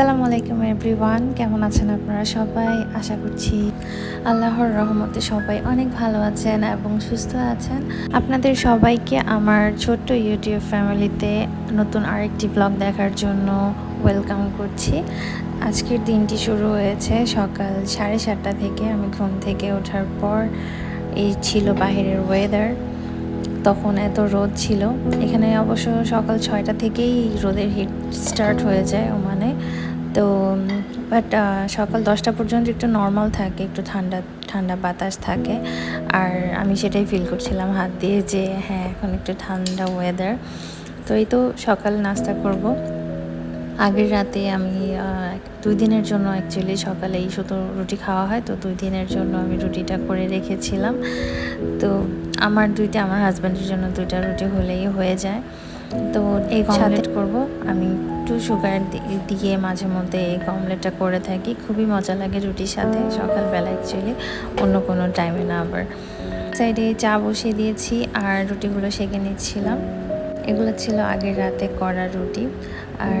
আসসালামু আলাইকুম এভরিওয়ান, কেমন আছেন আপনারা সবাই? আশা করছি আল্লাহর রহমতে সবাই অনেক ভালো আছেন এবং সুস্থ আছেন। আপনাদের সবাইকে আমার ছোট্ট ইউটিউব ফ্যামিলিতে নতুন আরেকটি ব্লগ দেখার জন্য ওয়েলকাম করছি। আজকের দিনটি শুরু হয়েছে সকাল সাড়ে সাতটা থেকে। আমি ঘুম থেকে ওঠার পর এই ছিল বাহিরের ওয়েদার তখন এত রোদ ছিল। এখানে অবশ্য সকাল ছয়টা থেকেই রোদের হিট স্টার্ট হয়ে যায় ওমানে। তো বাট সকাল দশটা পর্যন্ত একটু নর্মাল থাকে, একটু ঠান্ডা ঠান্ডা বাতাস থাকে। আর আমি সেটাই ফিল করছিলাম হাত দিয়ে যে হ্যাঁ এখন একটু ঠান্ডা ওয়েদার তো এই তো সকাল নাস্তা করব। আগের রাতে আমি দুই দিনের জন্য অ্যাকচুয়ালি সকালেই শুধু রুটি খাওয়া হয়, তো দুই দিনের জন্য আমি রুটিটা করে রেখেছিলাম। তো আমার দুইটা, আমার হাজব্যান্ডের জন্য দুইটা রুটি হলেই হয়ে যায়। তো এই অমলেট করব। আমি একটু সুগার দিয়ে মাঝে মধ্যে এই অমলেটটা করে থাকি। খুবই মজা লাগে রুটির সাথে সকালবেলা অ্যাকচুয়ালি অন্য কোনো টাইমে না আবার। সাইডে চা বসিয়ে দিয়েছি আর রুটিগুলো সেঁকে নিচ্ছিলাম। এগুলো ছিল আগের রাতে করা রুটি। আর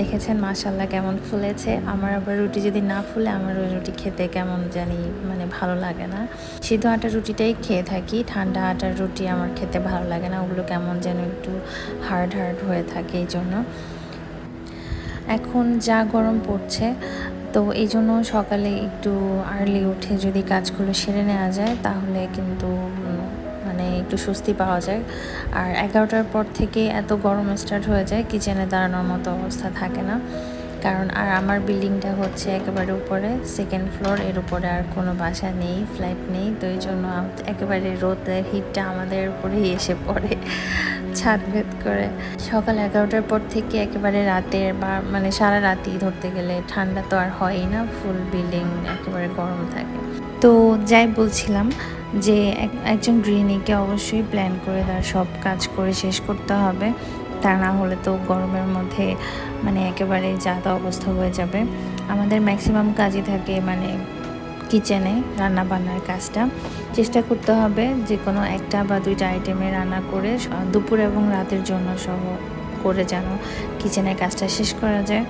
দেখেছেন মাশাল্লাহ কেমন ফুলেছে। আমার আবার রুটি যদি না ফুলে, আমার ওই রুটি খেতে কেমন জানি মানে ভালো লাগে না। সিদ্ধ আটার রুটিটাই খেয়ে থাকি। ঠান্ডা আটার রুটি আমার খেতে ভালো লাগে না। ওগুলো কেমন যেন একটু হার্ড হার্ড হয়ে থাকে এই জন্য এখন যা গরম পড়ছে, তো এই জন্য সকালে একটু আর্লি উঠে যদি কাজগুলো সেরে নেওয়া যায়, তাহলে কিন্তু একটু স্বস্তি পাওয়া যায়। আর এগারোটার পর থেকে এত গরম স্টার্ট হয়ে যায় কিচেনে দাঁড়ানোর মতো অবস্থা থাকে না। কারণ আর আমার বিল্ডিংটা হচ্ছে একেবারে উপরে সেকেন্ড ফ্লোর এর উপরে আর কোনো বাসা নেই ফ্ল্যাট নেই। তো এই জন্য একেবারে রোদের হিটটা আমাদের উপরেই এসে পড়ে, ছাদ ভেদ করে। সকাল এগারোটার পর থেকে একেবারে রাতের বা মানে সারা রাতই ধরতে গেলে ঠান্ডা তো আর হয়ই না ফুল বিল্ডিং একেবারে গরম থাকে। তো যাই বলছিলাম যে এক- একজন গৃহিণীকে অবশ্যই প্ল্যান করে তার সব কাজ করে শেষ করতে হবে। তা না হলে তো গরমের মধ্যে মানে একেবারে যাতা অবস্থা হয়ে যাবে। আমাদের ম্যাক্সিমাম কাজই থাকে মানে কিচেনে রান্না বান্নার কাজটা। চেষ্টা করতে হবে যে কোনো একটা বা দুইটা আইটেমে রান্না করে দুপুর এবং রাতের জন্য সহ করে যেন কিচেনের কাজটা শেষ করা যায়।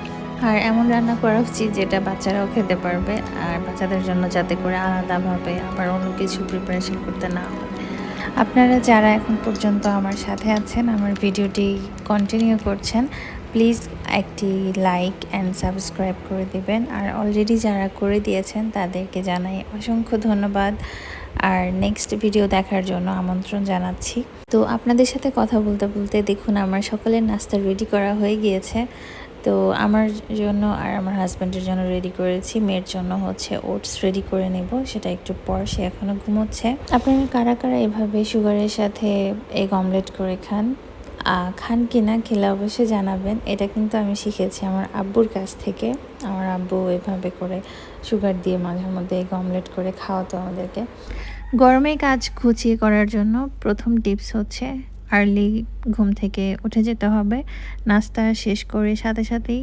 আর এমন রান্না করা উচিত যেটা বাচ্চারাও খেতে পারবে আর বাচ্চাদের জন্য যাতে করে আলাদাভাবে আবার অন্য কিছু প্রিপারেশন করতে না হয়। আপনারা যারা এখন পর্যন্ত আমার সাথে আছেন, আমার ভিডিওটি কন্টিনিউ করছেন প্লিজ একটি লাইক অ্যান্ড সাবস্ক্রাইব করে দিবেন। আর অলরেডি যারা করে দিয়েছেন, তাদেরকে জানাই অসংখ্য ধন্যবাদ। আর নেক্সট ভিডিও দেখার জন্য আমন্ত্রণ জানাচ্ছি। তো আপনাদের সাথে কথা বলতে বলতে দেখুন, আমার সকলের নাস্তা রেডি করা হয়ে গিয়েছে। তো আমার জন্য আর আমার হাজব্যান্ডের জন্য রেডি করেছি। মেয়ের জন্য হচ্ছে ওটস রেডি করে নেব, সেটা একটু পর, সে এখনও ঘুমোচ্ছে। আপনারা কারা কারা এভাবে সুগারের সাথে এগ অমলেট করে খান? খান কি না খেলে অবশ্যই জানাবেন। এটা কিন্তু আমি শিখেছি আমার আব্বুর কাছ থেকে। আমার আব্বু এভাবে করে সুগার দিয়ে মাঝে মধ্যে এগ অমলেট করে খাওয়াতো আমাদেরকে। গরমে কাজ গুছিয়ে করার জন্য প্রথম টিপস হচ্ছে আর্লি ঘুম থেকে উঠে যেতে হবে। নাস্তা শেষ করে সাথে সাথেই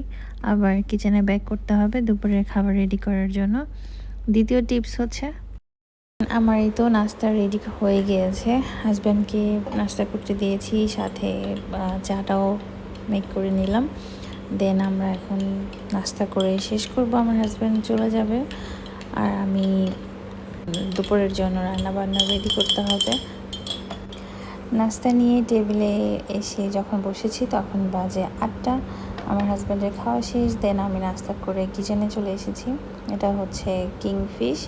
আবার কিচেনে ব্যাক করতে হবে দুপুরের খাবার রেডি করার জন্য। দ্বিতীয় টিপস হচ্ছে, আমার এই তো নাস্তা রেডি হয়ে গিয়েছে। হাজব্যান্ডকে নাস্তা করতে দিয়েছি, সাথে চাটাও মেক করে নিলাম। দেন আমরা এখন নাস্তা করে শেষ করব, আমার হাজব্যান্ড চলে যাবে। আর আমি দুপুরের জন্য রান্না বান্না রেডি করতে হবে। নাস্তা নিয়ে টেবিলে এসে যখন বসেছি তখন বাজে আটটা। আমার হাজব্যান্ডের খাওয়া শেষ দেন আমি নাস্তা করে কিচেনে চলে এসেছি। এটা হচ্ছে কিংফিশ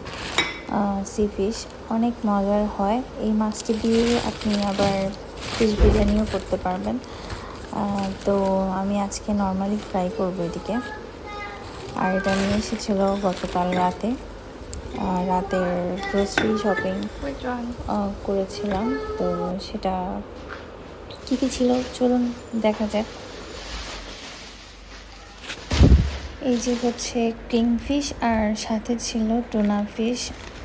সি ফিশ অনেক মজার হয়। এই মাছটি দিয়ে আপনি আবার ফিশ বিরিয়ানিও করতে পারবেন। তো আমি আজকে নর্মালি ফ্রাই করব এটিকে আর এটা নিয়ে এসেছিল গতকাল রাতে। রাতের গ্রোসারি শপিং করেছিলাম। তো সেটা কী কী ছিল? চলুন দেখা যাক। এই যে হচ্ছে কিংফিশ আর সাথে ছিল টুনা ফিশ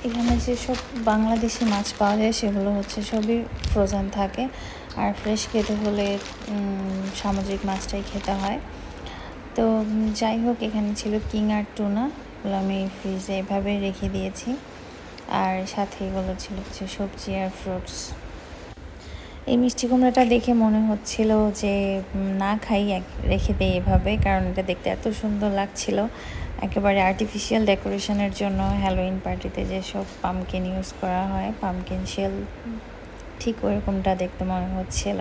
এখানে যেসব বাংলাদেশি মাছ পাওয়া যায় সেগুলো হচ্ছে সবই ফ্রোজেন থাকে। আর ফ্রেশ খেতে হলে সামুদ্রিক মাছটাই খেতে হয়। তো যাই হোক এখানে ছিল কিং আর টুনা এগুলো আমি ফ্রিজে এভাবে রেখে দিয়েছি। আর সাথে এগুলো ছিল হচ্ছে সবজি আর ফ্রুটস এই মিষ্টি কুমড়াটা দেখে মনে হচ্ছিল যে না খাই রেখে দেই এভাবে, কারণ এটা দেখতে এত সুন্দর লাগছিল। একেবারে আর্টিফিশিয়াল ডেকোরেশনের জন্য হ্যালোইন পার্টিতে যেসব পামকিন ইউজ করা হয় পামকিন শেল ঠিক ওরকমটা দেখতে মনে হচ্ছিল।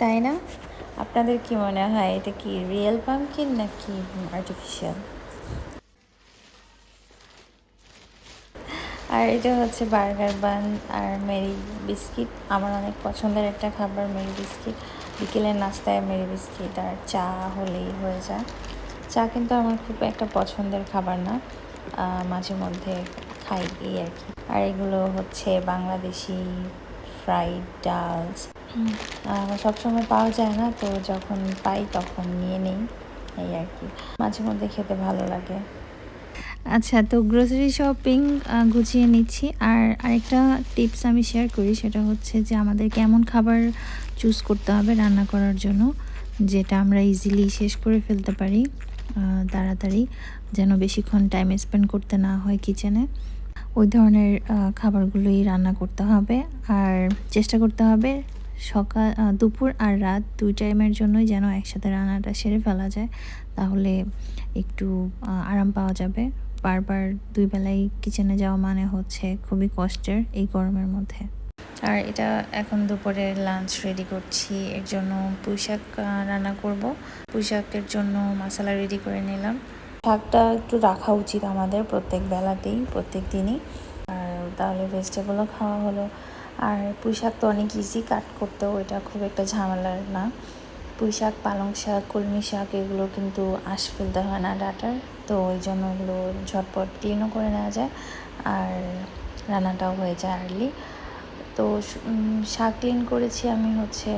তাই না? আপনাদের কি মনে হয়, এটা কি রিয়েল পামকিন নাকি আর্টিফিশিয়াল আর এটা হচ্ছে বার্গার বান আর মেরি বিস্কিট। আমার অনেক পছন্দের একটা খাবার মেরি বিস্কিট। বিকেলের নাস্তায় মেরি বিস্কিট আর চা হলেই হয়ে যায়। চা কিন্তু আমার খুব একটা পছন্দের খাবার না। মাঝে মধ্যে খাই এই আর কি। আর এগুলো হচ্ছে বাংলাদেশি ফ্রাইড ডালস। সবসময় পাওয়া যায় না, তো যখন পাই তখন নিয়ে নেই, এই আর কি। মাঝে মধ্যে খেতে ভালো লাগে। আচ্ছা তো গ্রোসারি শপিং গুছিয়ে নিচ্ছি। আর আরেকটা টিপস আমি শেয়ার করি, সেটা হচ্ছে যে আমাদের কেমন খাবার চুজ করতে হবে রান্না করার জন্য, যেটা আমরা ইজিলি শেষ করে ফেলতে পারি তাড়াতাড়ি, যেন বেশিক্ষণ টাইম স্পেন্ড করতে না হয় কিচেনে ওই ধরনের খাবারগুলোই রান্না করতে হবে। আর চেষ্টা করতে হবে সকাল দুপুর আর রাত দুই টাইমের জন্যই যেন একসাথে রান্নাটা সেরে ফেলা যায়, তাহলে একটু আরাম পাওয়া যাবে। বারবার দুই বেলায় কিচেনে যাওয়া মানে হচ্ছে খুবই কষ্টের এই গরমের মধ্যে। আর এটা এখন দুপুরে লাঞ্চ রেডি করছি এর জন্য পুঁই শাক আহ, রান্না করব। পুঁই শাকের জন্য মশলা রেডি করে নিলাম। শাকটা একটু রাখা উচিত আমাদের প্রত্যেক বেলাতেই প্রত্যেক দিনই। আর তাহলে ভেজিটেবলও খাওয়া হলো। আর পুঁই শাক তো অনেক ইজি কাট করতেও এটা খুব একটা ঝামেলার না। পুঁই শাক পালং শাক কলমি শাক এগুলো কিন্তু আঁশ ফেলতে হয় না ডাটার। তো ওই জন্য এগুলো ঝটপট ক্লিনও করে নেওয়া যায় আর রান্নাটাও হয়ে যায় আর্লি তো শাক ক্লিন করেছি আমি হচ্ছে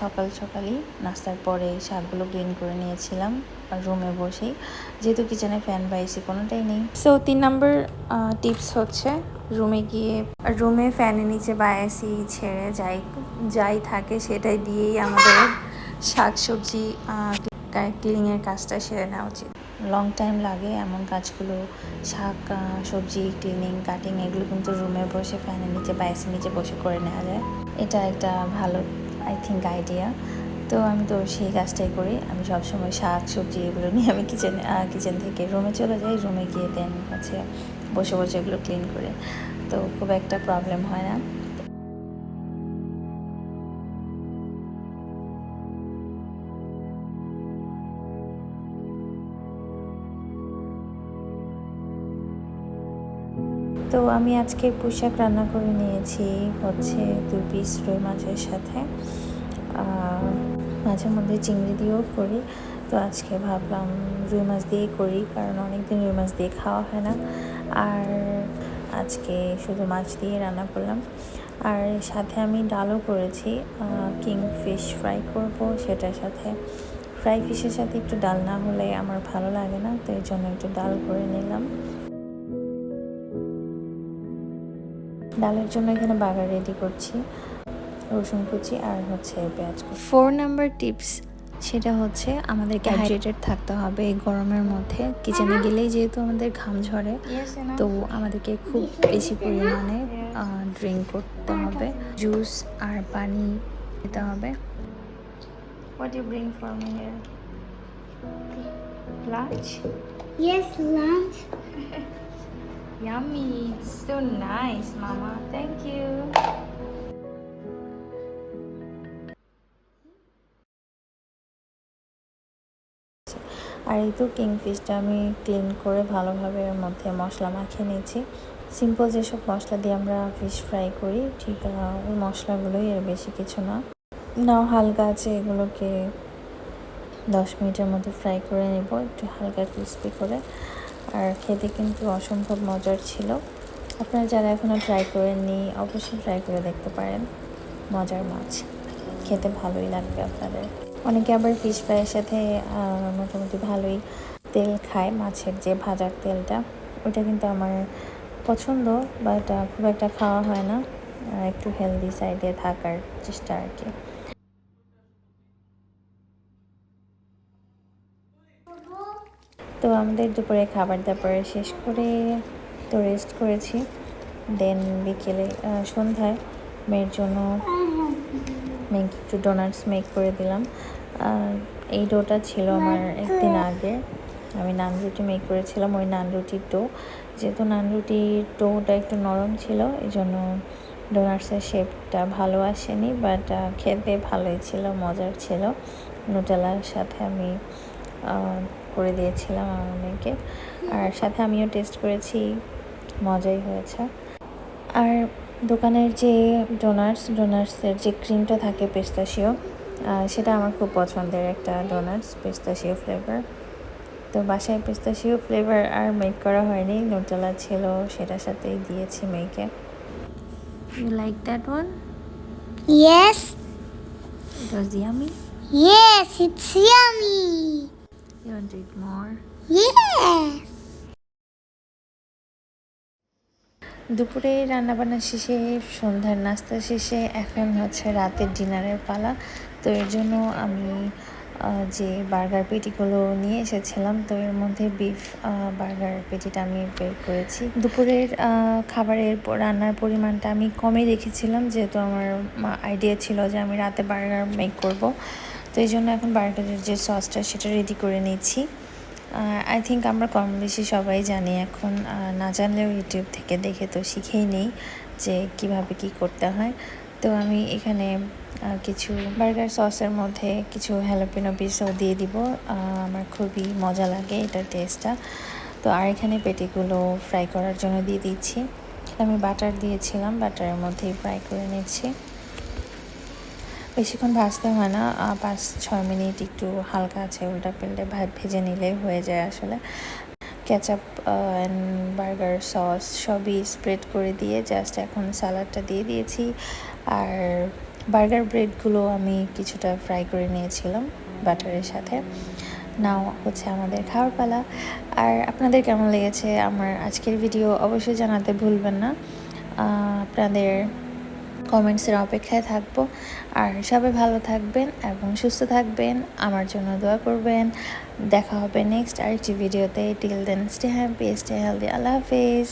সকাল সকালই। নাস্তার পরে শাকগুলো ক্লিন করে নিয়েছিলাম রুমে বসেই। যেহেতু কিচেনে ফ্যান বা এসি কোনোটাই নেই। সো তিন নম্বর টিপস হচ্ছে রুমে গিয়ে রুমে ফ্যানের নিচে বা এসি ছেড়ে যাই যাই থাকে সেটাই দিয়েই আমাদের শাক সবজি ক্লিনিংয়ের কাজটা সেরে নেওয়া উচিত। লং টাইম লাগে এমন কাজগুলো, শাক সবজি ক্লিনিং কাটিং এগুলো কিন্তু রুমে বসে ফ্যানের নিচে বা এসির নিচে বসে করে নেওয়া যায়। এটা একটা ভালো আই থিঙ্ক আইডিয়া তো আমি তো সেই কাজটাই করি। আমি সবসময় শাক সবজি এগুলো নিয়ে আমি কিচেন কিচেন থেকে রুমে চলে যাই। রুমে গিয়ে দেন হচ্ছে বসে বসে এগুলো ক্লিন করে। তো খুব একটা প্রবলেম হয় না। তো আমি আজকে পোশাক রান্না করে নিয়েছি হচ্ছে দু পিস রুই মাছের সাথে। মাঝে মধ্যে চিংড়ি দিয়েও করি। তো আজকে ভাবলাম রুই মাছ দিয়েই করি, কারণ অনেকদিন রুই মাছ দিয়ে খাওয়া হয় না। আর আজকে শুধু মাছ দিয়ে রান্না করলাম। আর সাথে আমি ডালও করেছি কিং ফিশ ফ্রাই করব সেটার সাথে। ফ্রাই ফিশের সাথে একটু ডাল না হলে আমার ভালো লাগে না, তো এই জন্য একটু ডাল করে নিলাম। ডালের জন্য এখানে বাগার রেডি করছি রসুন কুচি আর হচ্ছে পেঁয়াজ কুচি। ফোর নাম্বার টিপস সেটা হচ্ছে আমাদেরকে হাইড্রেটেড থাকতে হবে এই গরমের মধ্যে। কিচেনে গেলেই যেহেতু আমাদের ঘাম ঝরে তো আমাদেরকে খুব বেশি পরিমাণে ড্রিঙ্ক করতে হবে। জুস আর পানি দিতে হবে। What do you bring for me here? Lunch? Yes, lunch. Yummy. So nice, Mama. Thank you. আর এই তো কিংফিশটা আমি ক্লিন করে ভালোভাবে এর মধ্যে মশলা মাখিয়ে নিয়েছি সিম্পল যেসব মশলা দিয়ে আমরা ফিশ ফ্রাই করি ঠিক ওই মশলাগুলোই এর বেশি কিছু না নাও হালকা আছে এগুলোকে দশ মিনিটের মধ্যে ফ্রাই করে নেব একটু হালকা ক্রিস্পি করে আর খেতে কিন্তু অসম্ভব মজার ছিল। আপনারা যারা এখনও ট্রাই করেননি, অবশ্যই ট্রাই করে দেখতে পারেন। মজার মাছ। খেতে ভালোই লাগবে আপনাদের। অনেকে আবার ফিশ ফ্রাইয়ের সাথে মোটামুটি ভালোই তেল খায়, মাছের যে ভাজার তেলটা। ওটা কিন্তু আমার পছন্দ বাট খুব একটা খাওয়া হয় না। একটু হেলদি সাইডে থাকার চেষ্টা আর কি। তো আমাদের দুপুরে খাবার দাবার শেষ করে তো রেস্ট করেছি। দেন বিকেলে সন্ধ্যায় মেয়ের জন্য মেয়েকে একটু ডোনাটস মেক করে দিলাম। এই ডোটা ছিল আমার একদিন আগে। আমি নান রুটি মেক করেছিলাম, ওই নান রুটির ডো। যেহেতু নান রুটির ডোটা একটু নরম ছিল, এই জন্য ডোনাটসের শেপটা ভালো আসেনি বাট খেতে ভালোই ছিল, মজার ছিল। নুটেলার সাথে আমি করে দিয়েছিলাম আমার মেয়েকে। আর সাথে আমিও টেস্ট করেছি মজাই হয়েছে। আর দোকানের যে ডোনাটস ডোনাটসের যে ক্রিমটা থাকে পেস্তাশিও সেটা আমার খুব পছন্দের একটা ডোনাটস পেস্তাশিও ফ্লেভার তো বাসায় পেস্তাশিও ফ্লেভার আর মেক করা হয়নি নোটেলা ছিল সেটার সাথেই দিয়েছি মেয়েকে। You like that one Yes. It was yummy Yes, it's yummy. You want to eat more Yeah. দুপুরে রান্নাবান্না শেষে, সন্ধ্যার নাস্তা শেষে, এখন হচ্ছে রাতের ডিনারের পালা। তো এর জন্য আমি যে বার্গার পেটিগুলো নিয়ে এসেছিলাম, তো এর মধ্যে বিফ বার্গার পেটিটা আমি বের করেছি। দুপুরের খাবারের রান্নার পরিমাণটা আমি কমই রেখেছিলাম যেহেতু আমার আইডিয়া ছিল যে আমি রাতে বার্গার মেক করব। তো এই জন্য এখন বার্গারের যে সসটা সেটা রেডি করে নিচ্ছি। আই থিঙ্ক আমরা কম বেশি সবাই জানি এখন না জানলেও ইউটিউব থেকে দেখে তো শিখেই নেই যে কীভাবে কি করতে হয়। তো আমি এখানে কিছু বার্গার সসের মধ্যে কিছু হ্যালোপিনো পিসও দিয়ে দিব। আমার খুবই মজা লাগে এটার টেস্টটা তো আর এখানে পেটিগুলো ফ্রাই করার জন্য দিয়ে দিচ্ছি। আমি বাটার দিয়েছিলাম, বাটারের মধ্যেই ফ্রাই করে নিচ্ছি। বেশিক্ষণ ভাজতে হয় না। পাঁচ, ছয় মিনিট একটু হালকা আছে, উল্টা পাল্টে ভেজে নিলে হয়ে যায় আসলে। কেচাপ অ্যান্ড বার্গার সস সবই স্প্রেড করে দিয়ে জাস্ট এখন সালাডটা দিয়ে দিয়েছি। আর বার্গার ব্রেডগুলো আমি কিছুটা ফ্রাই করে নিয়েছিলাম বাটারের সাথে। নাও হচ্ছে আমাদের খাওয়ার পালা। আর আপনাদের কেমন লেগেছে আমার আজকের ভিডিও অবশ্যই জানাতে ভুলবেন না। আপনাদের কমেন্টসের অপেক্ষায় থাকব। আর সবাই ভালো থাকবেন এবং সুস্থ থাকবেন। আমার জন্য দোয়া করবেন। দেখা হবে নেক্সট আরেকটি ভিডিওতে till then stay happy stay healthy আল্লাহ হাফিজ।